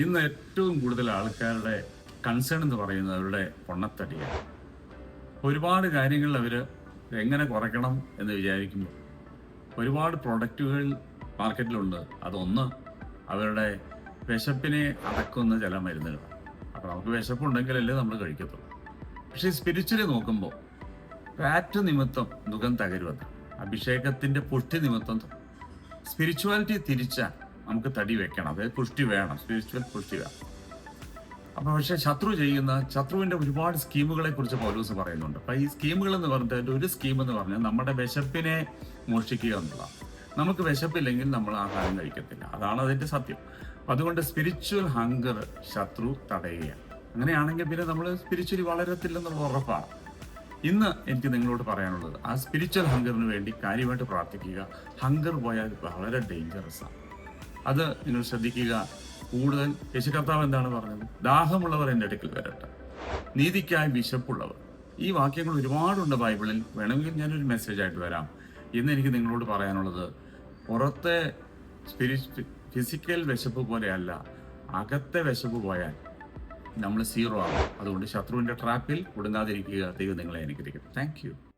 ഇന്ന് ഏറ്റവും കൂടുതൽ ആൾക്കാരുടെ കൺസേൺ എന്ന് പറയുന്നത് അവരുടെ പൊണ്ണത്തടിയാണ്. ഒരുപാട് കാര്യങ്ങൾ അവർ എങ്ങനെ കുറയ്ക്കണം എന്ന് വിചാരിക്കുമ്പോൾ ഒരുപാട് പ്രൊഡക്റ്റുകൾ മാർക്കറ്റിലുണ്ട് അതൊന്ന് അവരുടെ വിശപ്പിനെ അടക്കുന്ന ചില മരുന്നുകൾ. അപ്പോൾ നമുക്ക് വിശപ്പുണ്ടെങ്കിലല്ലേ നമ്മൾ കഴിക്കത്തുള്ളൂ. പക്ഷേ സ്പിരിച്വലി നോക്കുമ്പോൾ ഫാറ്റ് നിമിത്തം ദുഃഖം തകരുവത് അഭിഷേകത്തിന്റെ പുഷ്ടി നിമിത്തം സ്പിരിച്വാലിറ്റി തിരിച്ചാൽ നമുക്ക് തടി വെക്കണം. അതായത് പുഷ്ടി വേണം. സ്പിരിച്വൽ പുഷ്ടി വേണം. അപ്പൊ പക്ഷെ ശത്രു ചെയ്യുന്ന ശത്രുവിന്റെ ഒരുപാട് സ്കീമുകളെ കുറിച്ച് പൗലൂസ് പറയുന്നുണ്ട്. അപ്പൊ ഈ സ്കീമുകൾ എന്ന് പറഞ്ഞിട്ട് ഒരു സ്കീം എന്ന് പറഞ്ഞാൽ നമ്മുടെ വിശപ്പിനെ മോഷിക്കുക എന്നുള്ളതാണ്. നമുക്ക് വിശപ്പില്ലെങ്കിൽ നമ്മൾ ആഹാരം കഴിക്കത്തില്ല. അതാണ് അതിന്റെ സത്യം. അപ്പൊ അതുകൊണ്ട് സ്പിരിച്വൽ ഹങ്കർ ശത്രു തടയുക അങ്ങനെയാണെങ്കിൽ പിന്നെ നമ്മൾ സ്പിരിച്വലി വളരത്തില്ലെന്നുള്ള ഉറപ്പാണ്. ഇന്ന് എനിക്ക് നിങ്ങളോട് പറയാനുള്ളത് ആ സ്പിരിച്വൽ ഹങ്കറിന് വേണ്ടി കാര്യമായിട്ട് പ്രാർത്ഥിക്കുക. ഹങ്കർ പോയാൽ വളരെ ഡേഞ്ചറസ് ആണ്. അത് നിങ്ങൾ ശ്രദ്ധിക്കുക. കൂടുതൽ യേശു കർത്താവ് എന്താണ് പറഞ്ഞത്? ദാഹമുള്ളവർ എന്റെ അടുക്കൽ വരട്ടെ. നീതിക്കായി വിശപ്പുള്ളവർ. ഈ വാക്യങ്ങൾ ഒരുപാടുണ്ട് ബൈബിളിൽ. വേണമെങ്കിൽ ഞാനൊരു മെസ്സേജ് ആയിട്ട് വരാം. ഇന്ന് എനിക്ക് നിങ്ങളോട് പറയാനുള്ളത് പുറത്തെ സ്പിരിറ്റ് ഫിസിക്കൽ വിശപ്പ് പോലെയല്ല അകത്തെ വിശപ്പ് പോയാൽ നമ്മൾ സീറോ ആകും അതുകൊണ്ട് ശത്രുവിന്റെ ട്രാപ്പിൽ കൊടുങ്ങാതിരിക്കുക ദൈവം നിങ്ങളെ അനുഗ്രഹിക്കും താങ്ക്